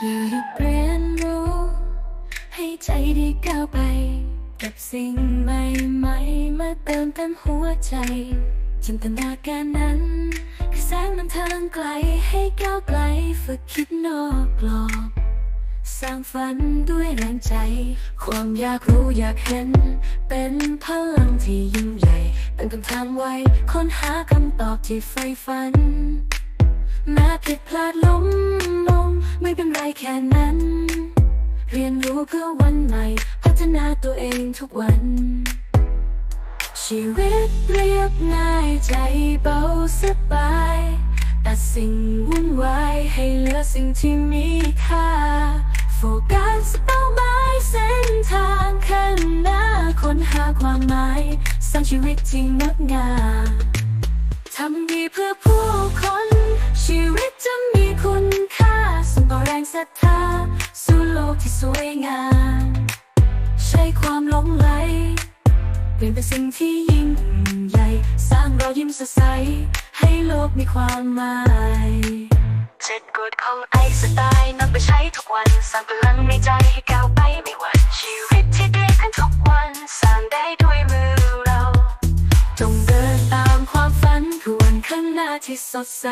อย่าหยุดเรียนรู้ ให้ใจได้ก้าวไป กับสิ่งใหม่ๆมาเติมเต็มหัวใจ จินตนาการนั้นคือแสงนำทางไกลให้ก้าวไกลฝึกคิดนอกกรอบสร้างฝันด้วยแรงใจ ความอยากรู้อยากเห็น เป็นพลังที่ยิ่งใหญ่ตั้งคำถามไว้ค้นหาคำตอบที่ใฝ่ฝัน แม้ผิดพลาดล้มลง ไม่เป็นไรแค่นั้น เรียนรู้เพื่อวันใหม่ พัฒนาตัวเองทุกวัน ชีวิตเรียบง่ายใจเบาสบายตัดสิ่งวุ่นวายให้เหลือสิ่งที่มีค่า โฟกัสเป้าหมายเส้นทางข้างหน้าค้นหาความหมายสร้างชีวิตที่งดงามทำดีเพื่อผู้คนชีวิต ศรัทธาสู่โลกที่สวยงาม ใช้ความหลงไหล เปลี่ยนเป็นสิ่งที่ยิ่งใหญ่ สร้างรอยยิ้มสดใส ให้โลกมีความหมายเจ็ดกฎของไอสไตล์นำไปใช้ทุกวันสร้างพลังในใจให้ก้าวไปไม่หวั่นชีวิตที่ดีขึ้นทุกวันสร้างได้ด้วยมือเรา จงเดินตามความฝันเพื่อวันข้างหน้าที่สดใส